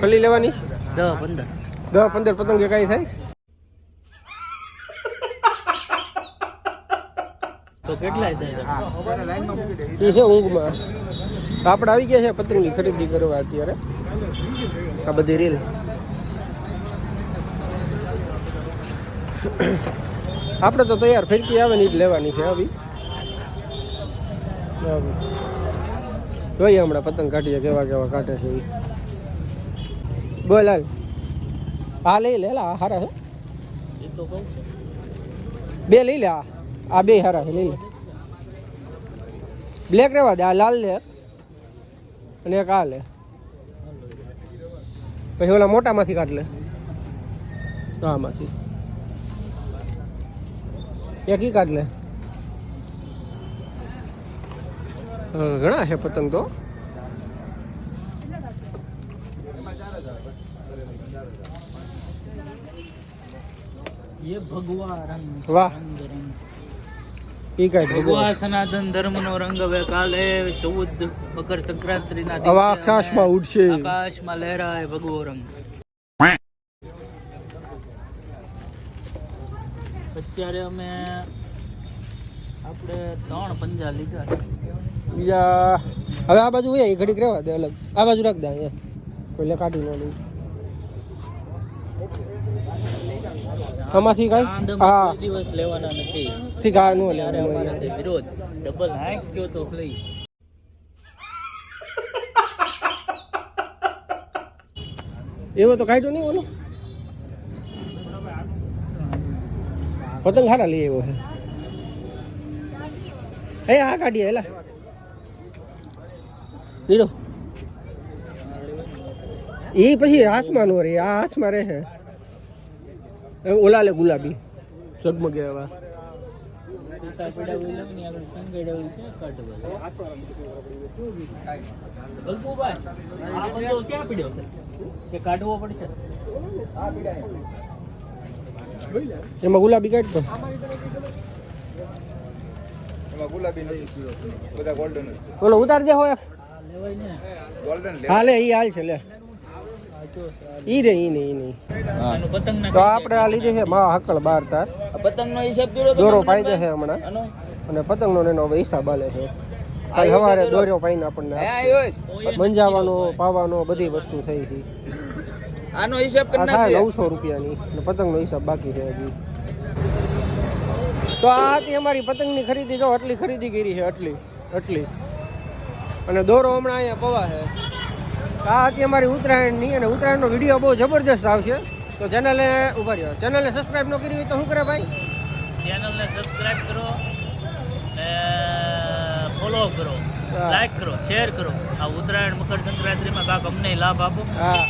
ખલી લેવાની? દસ પંદર. દસ પંદર પતંગ કઈ થાય? તો કેટલા થાય? એ છે ઊંઘમાં. આપણે આવી ગયા છે પતંગની ખરીદી કરવા અત્યારે. આ બધી રીલ. આપણે તો તૈયાર ફિરકી આવે ને જ લેવાની છે આવી આવી. જોઈએ હમણાં પતંગ કાઢીએ, કેવા કેવા કાઢે છે. બોલ હાલ. આ લઈ લે આ હારા છે બે લઈ લે, આ. આ બે હારા છે લઈ લે. બ્લેક રેવા દે, આ લાલ લે. અને એક આ લે. પછી ઓલા મોટામાંથી કાઢ લે. આમાંથી. એક ઈ કાઢ લે હા, ઘણા છે પતંગ તો ये ભગવા રંગ વાહ. રંગ રંગ ઈ સનાતન ધર્મનો રંગ હવે કાલે ચૌદ મકર સંક્રાંતિના દિવસે આકાશમાં ઉડશે આકાશમાં લહેરાય ભગવો રંગ અત્યારે અમે આપણે ત્રણ પંજા લીધા છે. બીજા હવે આ બાજુ હોય એ ઘડીક રહેવા દે અલગ. આ બાજુ રાખ દે અહીંયા. કોઈ લે કાઢી ન લઈ આમાંથી કાંઈ? હા. દિવસ લેવાના નથી. ઠીક આ નો લે ત્યારે અમારા છે વિરોધ ડબલ હાઈક કયો તો એવો કાઢ્યો નહીં ઓલો? પતંગ હારા લઈ આવ્યો છે એ આ કાઢીએ એલા લીધો એ પછી હાથમાં નો રે આ હાથમાં રહે. છે ઓલા લે ગુલાબી ઝગમગે એવા. પિતા પીડાવી લઉં ને આગળ સંગેડાવી ક્યાં કાઢવા બલ્બુભાઈ આ બંદો ક્યાં પીડ્યો છે કે કાઢવો પડશે એમાં ગુલાબી કાઢતો એમાં ગુલાબી નથી બધા ગોલ્ડન ઓલો ઉતારજે હોય આ લેવાય ને ગોલ્ડન લે હા લે ઈ હાલ છે લે. ઈ રે ઈ નહીં ઈ નહીં આનું પતંગ ના તો આપણે આ લીધે છે મા હકલ બાર તાર. પતંગ નો હિસાબ કર્યો દોરો પાઈ દે છે હમણાં. અને પતંગનો ને એનો હવે હિસાબ આલે છે. કાલ સવારે દોર્યો પાઈને આપણને મંજાવાનો પાવાનો બધી વસ્તુ થઈ હતી આનો હિસાબ આ થાય નવસો રૂપિયાની અને પતંગનો હિસાબ બાકી છે હજી. તો આ હતી અમારી પતંગની ખરીદી. જો આટલી ખરીદી કરી છે આટલી આટલી. અને દોરો હમણાં અહીંયા પવા છે. આ હતી અમારી ઉત્તરાયણની અને ઉત્તરાયણનો વીડિયો બહુ જબરજસ્ત આવશે. તો ચેનલે ઊભા રહ્યો. ચેનલને સબસ્ક્રાઈબ ન કરી હોય તો શું કરે ભાઈ? ચેનલને સબસ્ક્રાઈબ કરો ફોલો કરો. લાઈક કરો શેર કરો. આ ઉત્તરાયણ મકર સંક્રાંતિમાં કાંક અમને લાભ આપો. હા.